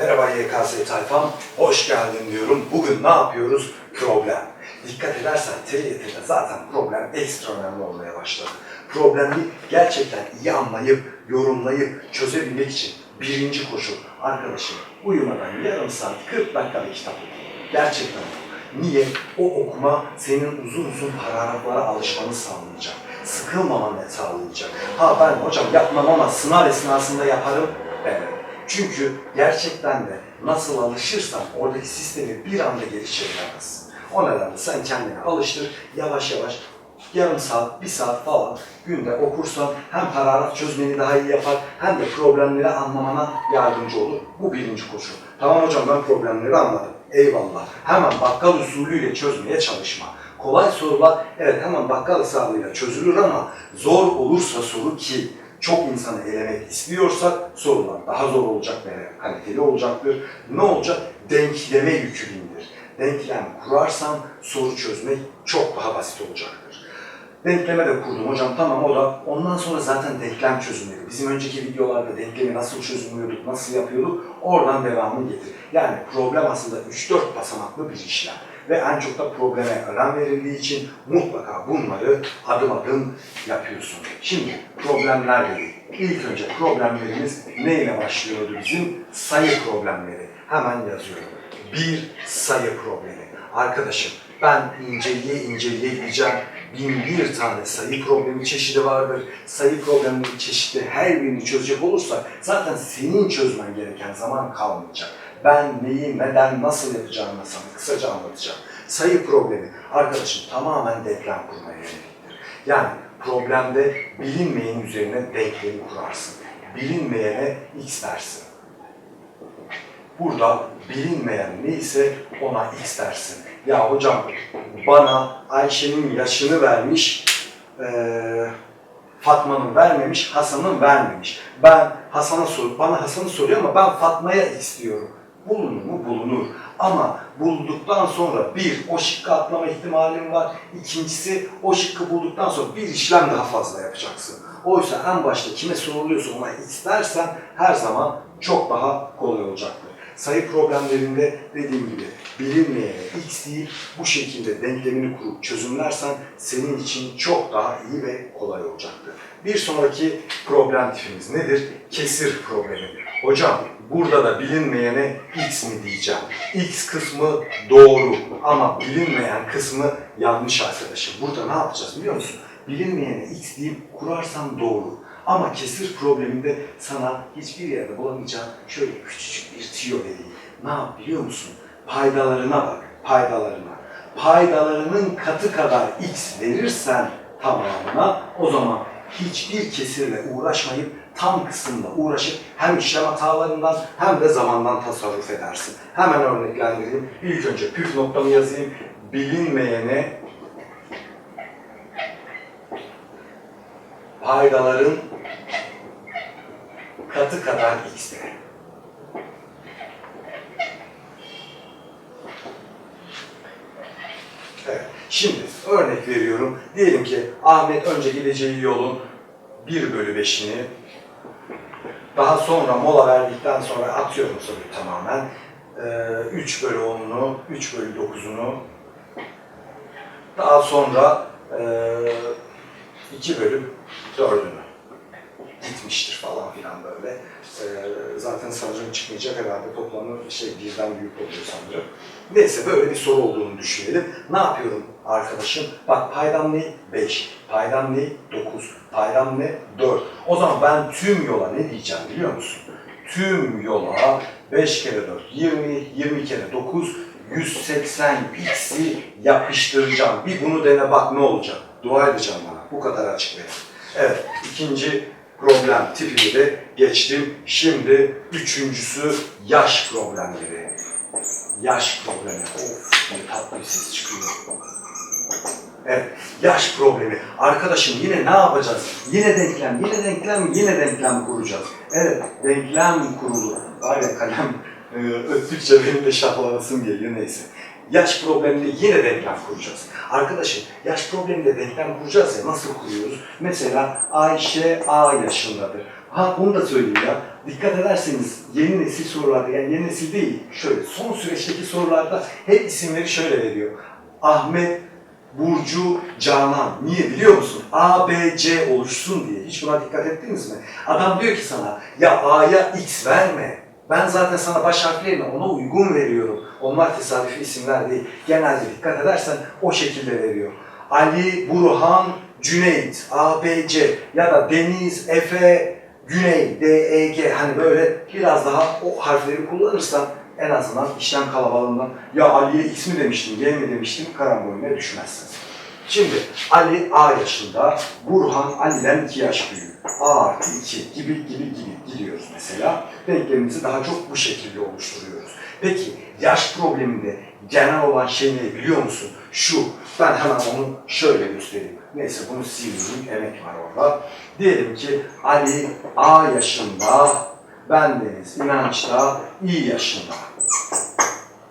Merhaba YKS tayfam, hoş geldin diyorum. Bugün ne yapıyoruz? Problem. Dikkat edersen TYT'de zaten problem ekstra önemli olmaya başladı. Problemi gerçekten iyi anlayıp, yorumlayıp çözebilmek için birinci koşul arkadaşım uyumadan yarım saat 40 dakika bir kitap oku. Gerçekten. Niye? O okuma senin uzun uzun paragraflara alışmanı sağlayacak. Sıkılmamanı sağlayacak. Ha ben hocam yapmam ama sınav esnasında yaparım. Evet. Çünkü gerçekten de nasıl alışırsan oradaki sistemi bir anda geri çeviremezsin. O nedenle sen kendini alıştır, yavaş yavaş yarım saat, bir saat falan günde okursan hem paragraf çözmeni daha iyi yapar hem de problemleri anlamana yardımcı olur. Bu birinci koşul. Tamam hocam ben problemleri anladım. Eyvallah. Hemen bakkal usulüyle çözmeye çalışma. Kolay sorular evet hemen bakkal hesabıyla çözülür ama zor olursa soru ki çok insanı elemek istiyorsak sorular daha zor olacak ve kaliteli olacaktır. Ne olacak? Denkleme yükü bindir. Denklem kurarsan soru çözmek çok daha basit olacaktır. Denkleme de kurdum hocam tamam o da ondan sonra zaten denklem çözümleri. Bizim önceki videolarda denklemi nasıl çözümlüyorduk, nasıl yapıyorduk oradan devamını getir. Yani problem aslında 3-4 basamaklı bir işlem ve en çok da probleme önem verildiği için mutlaka bunları adım adım yapıyorsun. Şimdi problemler dedik. İlk önce problemlerimiz neyle başlıyordu bizim? Sayı problemleri. Hemen yazıyorum. Bir sayı problemi. Arkadaşım ben inceleye inceleye gideceğim. Bin bir tane sayı problemi çeşidi vardır. Sayı problemleri çeşitli her birini çözecek olursak zaten senin çözmen gereken zaman kalmayacak. Ben neyi, neden, nasıl yapacağımı sana kısaca anlatacağım. Sayı problemi arkadaşım tamamen denklem kurmaya yöneliktir. Yani problemde bilinmeyen üzerine denklemi kurarsın. Bilinmeyene x dersin. Burada bilinmeyen neyse ona x dersin. Ya hocam bana Ayşe'nin yaşını vermiş, eee Fatma'nın vermemiş, Hasan'ın vermemiş. Ben Hasan'a sor, bana Hasan'ı soruyor ama ben Fatma'ya istiyorum. Bulunur mu? Bulunur. Ama bulduktan sonra bir, o şıkkı atlama ihtimalim var. İkincisi, o şıkkı bulduktan sonra bir işlem daha fazla yapacaksın. Oysa en başta kime soruluyorsa ona istersen her zaman çok daha kolay olacaktır. Sayı problemlerinde dediğim gibi bilinmeyene x değil bu şekilde denklemini kurup çözümlersen senin için çok daha iyi ve kolay olacaktır. Bir sonraki problem tipimiz nedir? Kesir problemi. Hocam burada da bilinmeyene x mi diyeceğim? X kısmı doğru ama bilinmeyen kısmı yanlış arkadaşım. Burada ne yapacağız biliyor musun? Bilinmeyene x deyip kurarsan doğru. Ama kesir probleminde sana hiçbir yerde bulamayacağın şöyle küçücük bir tüyo vereyim. Ne yap biliyor musun? Paydalarına bak, paydalarına. Paydalarının katı kadar x verirsen tamamına o zaman hiçbir kesirle uğraşmayıp tam kısımda uğraşıp hem işlem hatalarından hem de zamandan tasarruf edersin. Hemen örneklendireyim. İlk önce püf noktamı yazayım. Bilinmeyene paydaların katı kadar x'tir. Evet. Şimdi örnek veriyorum. Diyelim ki Ahmet önce gideceği yolun 1 bölü 5'ini daha sonra mola verdikten sonra atıyorum soruyu tamamen. Ee, 3 bölü 10'unu, 3 bölü 9'unu daha sonra ee, 2 bölü 4'ünü gitmiştir falan filan böyle. Ee, zaten sanırım çıkmayacak herhalde toplamı şey birden büyük oluyor sanırım. Neyse böyle bir soru olduğunu düşünelim. Ne yapıyorum arkadaşım? Bak paydam ne? 5. Paydam ne? 9. Paydam ne? 4. O zaman ben tüm yola ne diyeceğim biliyor musun? Tüm yola 5 kere 4 20, 20 kere 9 180 x'i yapıştıracağım. Bir bunu dene bak ne olacak. Dua edeceğim bana. Bu kadar açık verin. Evet, ikinci problem tipini de geçtim. Şimdi üçüncüsü yaş problemleri. Yaş problemi. Of ne tatlı ses çıkıyor. Evet, yaş problemi. Arkadaşım yine ne yapacağız? Yine denklem, yine denklem, yine denklem kuracağız. Evet, denklem kurulu. Aynen kalem e, öttükçe benim de şahlanasım geliyor neyse. Yaş probleminde yine denklem kuracağız. Arkadaşım yaş probleminde denklem kuracağız ya nasıl kuruyoruz? Mesela Ayşe A yaşındadır. Ha bunu da söyleyeyim ya. Dikkat ederseniz yeni nesil sorularda, yani yeni nesil değil, şöyle son süreçteki sorularda hep isimleri şöyle veriyor. Ahmet, Burcu, Canan. Niye biliyor musun? A, B, C oluşsun diye. Hiç buna dikkat ettiniz mi? Adam diyor ki sana, ya A'ya X verme. Ben zaten sana baş harflerini ona uygun veriyorum. Onlar tesadüfi isimler değil. Genelde dikkat edersen o şekilde veriyor. Ali, Burhan, Cüneyt, A, B, C ya da Deniz, Efe, Güney, D, E, G hani böyle biraz daha o harfleri kullanırsan en azından işlem kalabalığından ya Ali'ye X mi demiştim, Y mi demiştim karambolüne düşmezsin. Şimdi Ali A yaşında, Burhan Ali'den 2 yaş büyük. A artı 2 gibi gibi gibi gidiyoruz mesela. Denklemimizi daha çok bu şekilde oluşturuyoruz. Peki yaş probleminde genel olan şey ne biliyor musun? Şu, ben hemen onu şöyle göstereyim. Neyse bunu sileyim, emek var orada. Diyelim ki Ali A yaşında, ben Deniz İnanç da İ yaşında.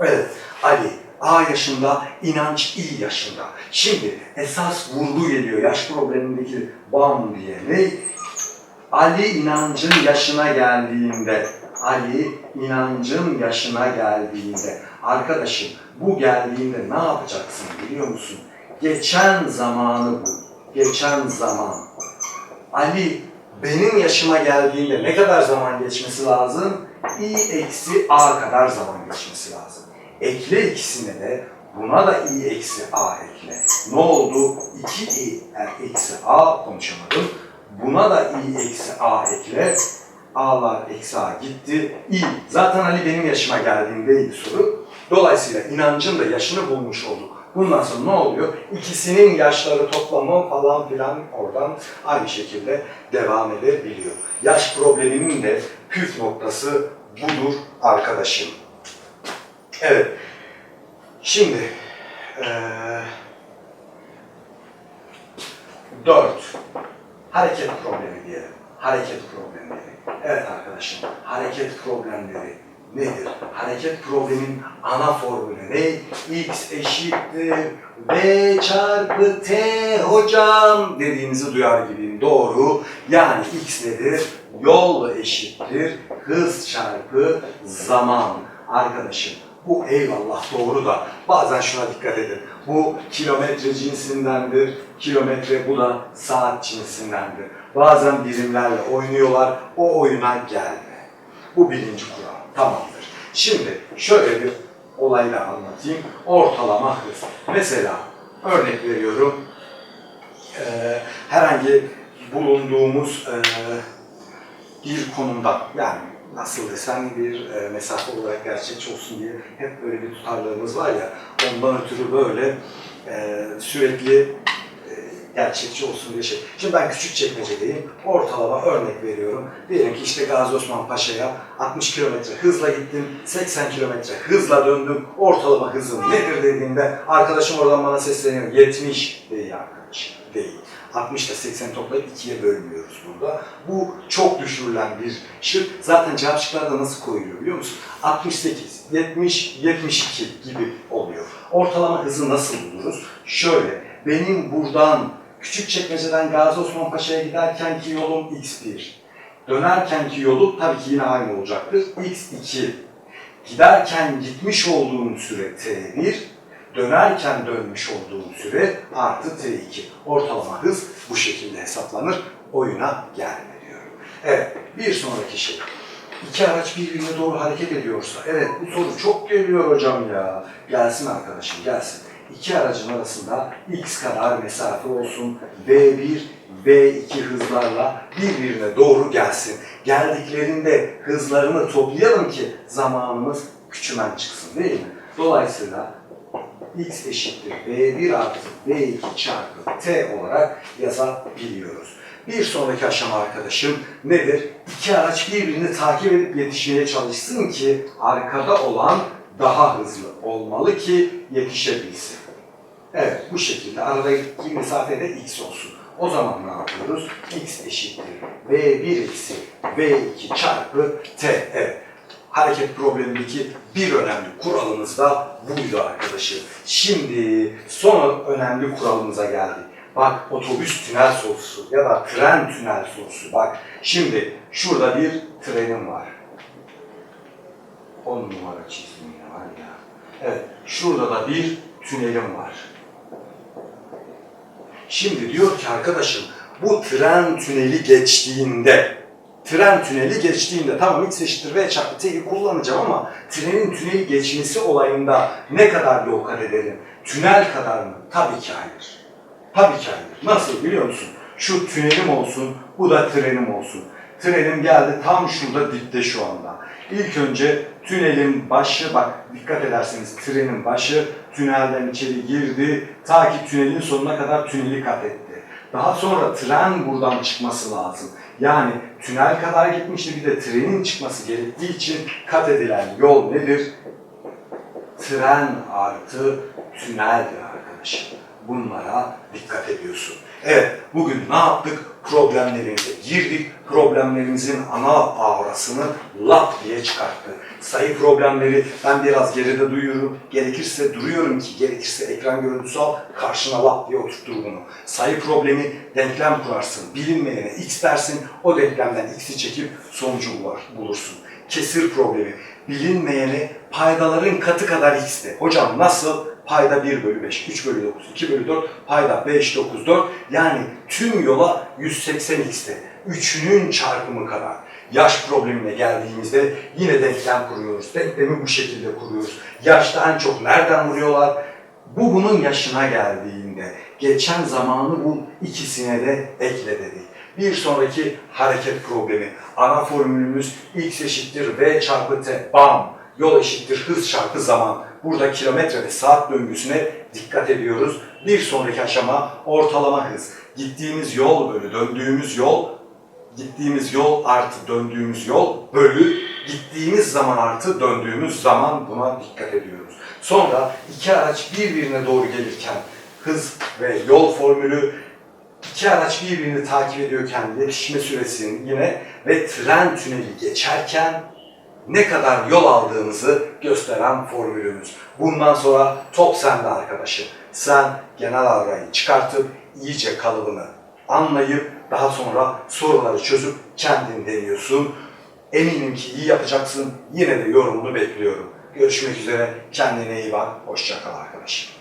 Evet, Ali A yaşında, inanç İ yaşında. Şimdi esas vurgu geliyor yaş problemindeki bam diye ne? Ali inancın yaşına geldiğinde, Ali inancın yaşına geldiğinde, arkadaşım bu geldiğinde ne yapacaksın biliyor musun? Geçen zamanı bu, geçen zaman. Ali benim yaşıma geldiğinde ne kadar zaman geçmesi lazım? İ eksi a kadar zaman geçmesi lazım. Ekle ikisine de buna da i eksi a ekle. Ne oldu? 2i eksi a konuşamadım. Buna da i eksi a ekle. A'lar eksi a gitti. i. Zaten Ali benim yaşıma geldiğindeydi soru. Dolayısıyla inancın da yaşını bulmuş olduk. Bundan sonra ne oluyor? İkisinin yaşları toplamı falan filan oradan aynı şekilde devam edebiliyor. Yaş probleminin de püf noktası budur arkadaşım. Evet. Şimdi eee dört. Hareket problemi diyelim. Hareket problemleri. Evet arkadaşım, hareket problemleri nedir? Hareket problemin ana formülü ne? X eşittir V çarpı T hocam dediğinizi duyar Doğru. Yani X nedir? Yol eşittir hız çarpı zaman. Arkadaşım bu eyvallah doğru da bazen şuna dikkat edin. Bu kilometre cinsindendir. Kilometre bu da saat cinsindendir. Bazen birimlerle oynuyorlar. O oyuna gelme. Bu birinci kural. Tamamdır. Şimdi şöyle bir olayla anlatayım. Ortalama hız. Mesela örnek veriyorum. Eee, herhangi bulunduğumuz eee, bir konumda yani nasıl desem bir e, mesafe olarak gerçekçi olsun diye hep böyle bir tutarlılığımız var ya ondan ötürü böyle e, sürekli e, gerçekçi olsun diye şey. Şimdi ben küçük çekmecedeyim. Ortalama örnek veriyorum. Diyelim ki işte Gazi Osman Paşa'ya 60 kilometre hızla gittim. 80 kilometre hızla döndüm. Ortalama hızım nedir dediğimde arkadaşım oradan bana sesleniyor. 70 değil arkadaş. Değil. 60 ile 80 toplayıp ikiye bölmüyoruz burada. Bu çok düşürülen bir şık. Zaten cevap şıklarda nasıl koyuluyor biliyor musun? 68, 70, 72 gibi oluyor. Ortalama hızı nasıl buluruz? Şöyle, benim buradan Küçükçekmece'den Gazi Osman Paşa'ya giderkenki yolum x1. Dönerkenki yolu tabii ki yine aynı olacaktır. x2. Giderken gitmiş olduğum süre t1, dönerken dönmüş olduğum süre artı t2. Ortalama hız bu şekilde hesaplanır. Oyuna gelme diyorum. Evet, bir sonraki şey. İki araç birbirine doğru hareket ediyorsa, evet bu soru çok geliyor hocam ya. Gelsin arkadaşım, gelsin. İki aracın arasında x kadar mesafe olsun. V1, V2 hızlarla birbirine doğru gelsin. Geldiklerinde hızlarını toplayalım ki zamanımız küçümen çıksın değil mi? Dolayısıyla x eşittir v1 artı v2 çarpı t olarak yazabiliyoruz. Bir sonraki aşama arkadaşım nedir? İki araç birbirini takip edip yetişmeye çalışsın ki arkada olan daha hızlı olmalı ki yetişebilsin. Evet bu şekilde aradaki mesafede x olsun. O zaman ne yapıyoruz? x eşittir v1 eksi v2 çarpı t. Evet hareket problemindeki bir önemli kuralımız da buydu arkadaşım. Şimdi son önemli kuralımıza geldik. Bak otobüs tünel sorusu ya da tren tünel sorusu. Bak şimdi şurada bir trenim var. 10 numara çizdim ya var ya. Evet şurada da bir tünelim var. Şimdi diyor ki arkadaşım bu tren tüneli geçtiğinde tren tüneli geçtiğinde tamam x eşittir v çarpı t'yi kullanacağım ama trenin tüneli geçmesi olayında ne kadar yol kat edelim? Tünel kadar mı? Tabii ki hayır. Tabii ki hayır. Nasıl biliyor musun? Şu tünelim olsun, bu da trenim olsun. Trenim geldi tam şurada dipte şu anda. İlk önce tünelin başı, bak dikkat ederseniz trenin başı tünelden içeri girdi. Ta ki tünelin sonuna kadar tüneli kat etti. Daha sonra tren buradan çıkması lazım. Yani tünel kadar gitmişti bir de trenin çıkması gerektiği için kat edilen yol nedir? Tren artı tüneldir arkadaşım. Bunlara dikkat ediyorsun. Evet, bugün ne yaptık? Problemlerimize girdik. Problemlerimizin ana avrasını lap diye çıkarttık. Sayı problemleri ben biraz geride duyuyorum. Gerekirse duruyorum ki gerekirse ekran görüntüsü al karşına lap diye oturtur bunu. Sayı problemi denklem kurarsın. Bilinmeyene x dersin. O denklemden x'i çekip sonucu bul- bulursun. Kesir problemi. Bilinmeyene paydaların katı kadar x'ti. Hocam nasıl? Payda 1 bölü 5, 3 bölü 9, 2 bölü 4, payda 5, 9, 4. Yani tüm yola 180 x'ti. Üçünün çarpımı kadar. Yaş problemine geldiğimizde yine denklem kuruyoruz. Denklemi bu şekilde kuruyoruz. Yaşta en çok nereden vuruyorlar? Bu bunun yaşına geldiğinde geçen zamanı bul ikisine de ekle dedik. Bir sonraki hareket problemi. Ana formülümüz x eşittir v çarpı t. Bam! Yol eşittir hız çarpı zaman. Burada kilometre ve saat döngüsüne dikkat ediyoruz. Bir sonraki aşama ortalama hız. Gittiğimiz yol bölü döndüğümüz yol gittiğimiz yol artı döndüğümüz yol bölü gittiğimiz zaman artı döndüğümüz zaman buna dikkat ediyoruz. Sonra iki araç birbirine doğru gelirken hız ve yol formülü iki araç birbirini takip ediyorken yetişme süresinin yine ve tren tüneli geçerken ne kadar yol aldığımızı gösteren formülümüz. Bundan sonra top sende arkadaşım. Sen genel avrayı çıkartıp iyice kalıbını anlayıp daha sonra soruları çözüp kendin deniyorsun. Eminim ki iyi yapacaksın. Yine de yorumunu bekliyorum. Görüşmek üzere. Kendine iyi bak. Hoşça kal arkadaşım.